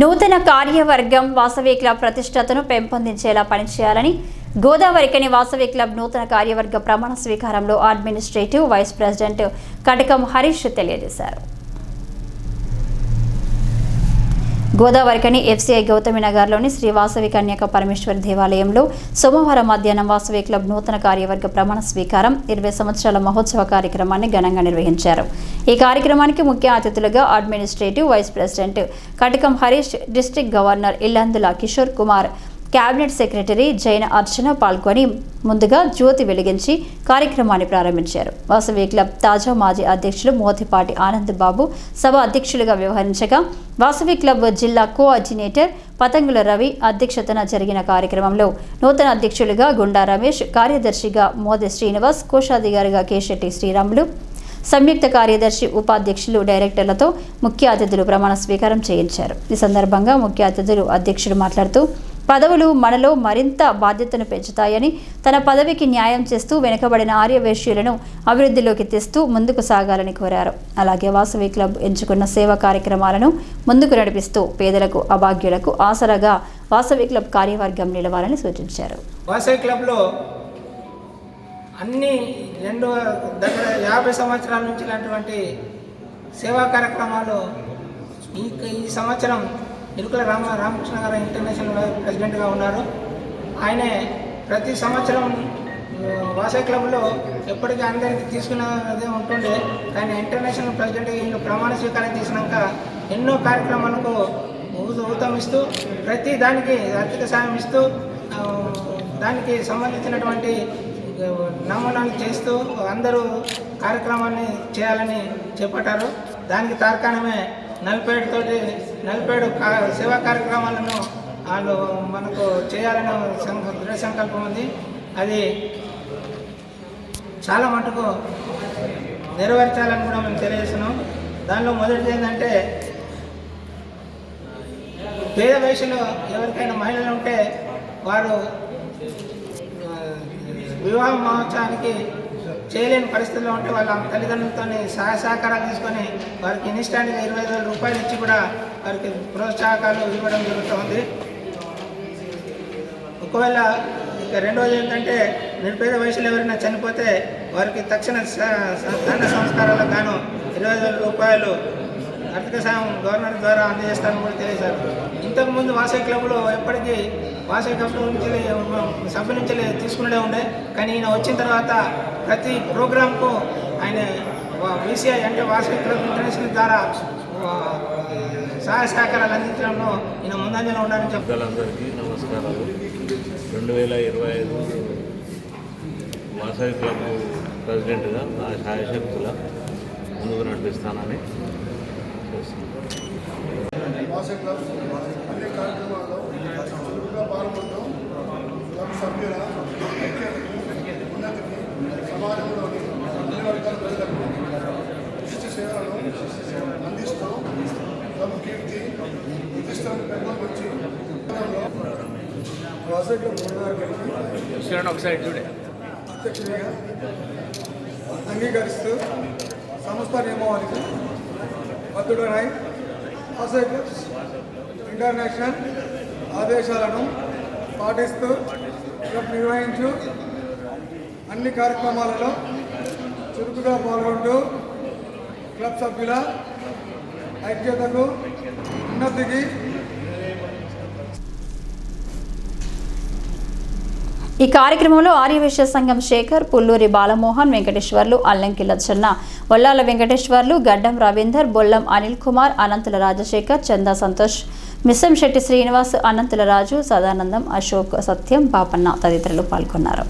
నూతన కార్యవర్గం వాసవి క్లబ్ ప్రతిష్టతను పెంపొందించేలా పనిచేయాలని గోదావరికని వాసవి క్లబ్ నూతన కార్యవర్గ ప్రమాణ స్వీకారంలో administrative vice president Katakam Harish తెలియజేశారు. గోదావరికని ఎఫ్సీఐ గౌతమి నగర్లోని శ్రీ వాసవి కన్యక పరమేశ్వరి దేవాలయంలో సోమవారం మధ్యాహ్నం వాసవి క్లబ్ నూతన కార్యవర్గ ప్రమాణ స్వీకారం ఇరవై సంవత్సరాల మహోత్సవ కార్యక్రమాన్ని ఘనంగా నిర్వహించారు. ఈ కార్యక్రమానికి ముఖ్య అతిథులుగా administrative vice president Katakam Harish district governor Illandula Kishore Kumar cabinet secretary Jaina Archana పాల్గొని ముందుగా జ్యోతి వెలిగించి కార్యక్రమాన్ని ప్రారంభించారు. వాసవి క్లబ్ తాజా మాజీ అధ్యక్షులు మోతిపాటి ఆనంద్ బాబు సభ అధ్యక్షులుగా వ్యవహరించగా వాసవి క్లబ్ జిల్లా కోఆర్డినేటర్ పతంగుల రవి అధ్యక్షతన జరిగిన కార్యక్రమంలో నూతన అధ్యక్షులుగా గుండా రమేష్ కార్యదర్శిగా మోది శ్రీనివాస్ కోశాధికారిగా కేశెట్టి శ్రీరాములు సంయుక్త కార్యదర్శి ఉపాధ్యక్షులు డైరెక్టర్లతో ముఖ్య అతిథులు ప్రమాణ స్వీకారం చేయించారు. ఈ సందర్భంగా ముఖ్య అతిథులు అధ్యక్షుడు మాట్లాడుతూ పదవులు మనలో మరింత బాధ్యతను పెంచుతాయని తన పదవికి న్యాయం చేస్తూ వెనుకబడిన ఆర్యవేశ్యులను అభివృద్ధిలోకి తెస్తూ ముందుకు సాగాలని కోరారు. అలాగే వాసవి క్లబ్ ఎంచుకున్న సేవా కార్యక్రమాలను ముందుకు నడిపిస్తూ పేదలకు అభాగ్యులకు ఆసరాగా వాసవి క్లబ్ కార్యవర్గం నిలవాలని సూచించారు. వాసవి క్లబ్లో అన్ని రెండు దగ్గర యాభై సంవత్సరాల నుంచి ఇలాంటివంటి సేవా కార్యక్రమాలు ఈ ఈ సంవత్సరం ఇరుకుల రామ రామకృష్ణ గారు ఇంటర్నేషనల్ ప్రెసిడెంట్గా ఉన్నారు. ఆయనే ప్రతి సంవత్సరం వాసే క్లబ్లో ఎప్పటికీ అందరికీ తీసుకున్నదే ఉంటుండే. కానీ ఇంటర్నేషనల్ ప్రెసిడెంట్ ఈయన ప్రమాణ స్వీకారం చేసినాక ఎన్నో కార్యక్రమాలకు ఊత- ఊతం ఇస్తూ ప్రతి దానికి ఆర్థిక సాయం ఇస్తూ దానికి సంబంధించినటువంటి నమూనాలు చేస్తూ అందరూ కార్యక్రమాన్ని చేయాలని చేపట్టారు. దానికి తార్కాణమే నలభై తోటి నలభై ఏడు సేవా కార్యక్రమాలను వాళ్ళు మనకు చేయాలనే దృఢ సంకల్పం ఉంది. అది చాలా మటుకు నెరవేర్చాలని కూడా మేము తెలియజేస్తున్నాం. దానిలో మొదటిది ఏంటంటే పేద వయసులో ఎవరికైనా మహిళలు ఉంటే వారు వివాహ మహోత్సవానికి చేయలేని పరిస్థితుల్లో ఉంటే వాళ్ళ తల్లిదండ్రులతో సహాయ సహకారాలు తీసుకొని వారికి ఇన్స్టాంట్గా ఇరవై వేల రూపాయలు ఇచ్చి కూడా వారికి ప్రోత్సాహకాలు ఇవ్వడం జరుగుతుంది. ఒకవేళ ఇక రెండోది ఏంటంటే నిరుపేద వయసులో ఎవరైనా చనిపోతే వారికి తక్షణ స- దండ సంస్కారాలకు గాను ఇరవై వేల రూపాయలు ఆర్థిక సాయం గవర్నర్ ద్వారా అందజేస్తానని కూడా తెలియజేశారు. ఇంతకుముందు వాసవి క్లబ్లో ఎప్పటికీ వాసే క్లబ్ నుంచి సభ్యుల నుంచి తీసుకునే ఉండే. కానీ ఈయన వచ్చిన తర్వాత ప్రతి ప్రోగ్రాంకు ఆయన బీసీఐ అంటే వాసవి క్లబ్ ఇంటర్నేషనల్ ద్వారా సహాయ సహకారాలు అందించడంలో ఈయన ముందంజలో ఉండాలని చెప్పి నమస్కారాలు. రెండు వేల ఇరవై ఐదు వాసవి క్లబ్ ప్రెసిడెంట్గా నా శాయశక్తుల ముందుకు నడిపిస్తానని చేస్తున్నాను క్లబ్ అన్ని కార్యక్రమాల్లో చురుకుగా పాల్గొనడం క్లబ్ సభ్యుల ఉన్నతికి సమాజంలోని అన్ని వర్గాల ప్రజలకు విశిష్ట సేవలను అందిస్తూ క్లబ్ కీర్తి ప్రతిష్టను పెంపొందించి వాసవి క్లబ్ అధ్యక్షుడిగా అంగీకరిస్తూ సంస్థ నియమావళికి బద్దుడనై వాసవి ఇంటర్నేషనల్ ఆదేశాలను పాటిస్తూ నిర్వహించు అన్ని కార్యక్రమాలలో చురుకుగా పాల్గొంటూ క్లబ్ సభ్యుల ఐక్యతకు ఉన్నతికి ఈ కార్యక్రమంలో ఆర్యవేశ్య సంఘం శేఖర్ పుల్లూరి బాలమోహన్ వెంకటేశ్వర్లు అల్లంకి లచ్చన్న వల్లాల వెంకటేశ్వర్లు గడ్డం రవీందర్ బొల్లం అనిల్ కుమార్ అనంతుల రాజశేఖర్ చందా సంతోష్ మిస్సం శెట్టి శ్రీనివాస్ అనంతుల రాజు సదానందం అశోక్ సత్యం పాపన్న తదితరులు పాల్గొన్నారు.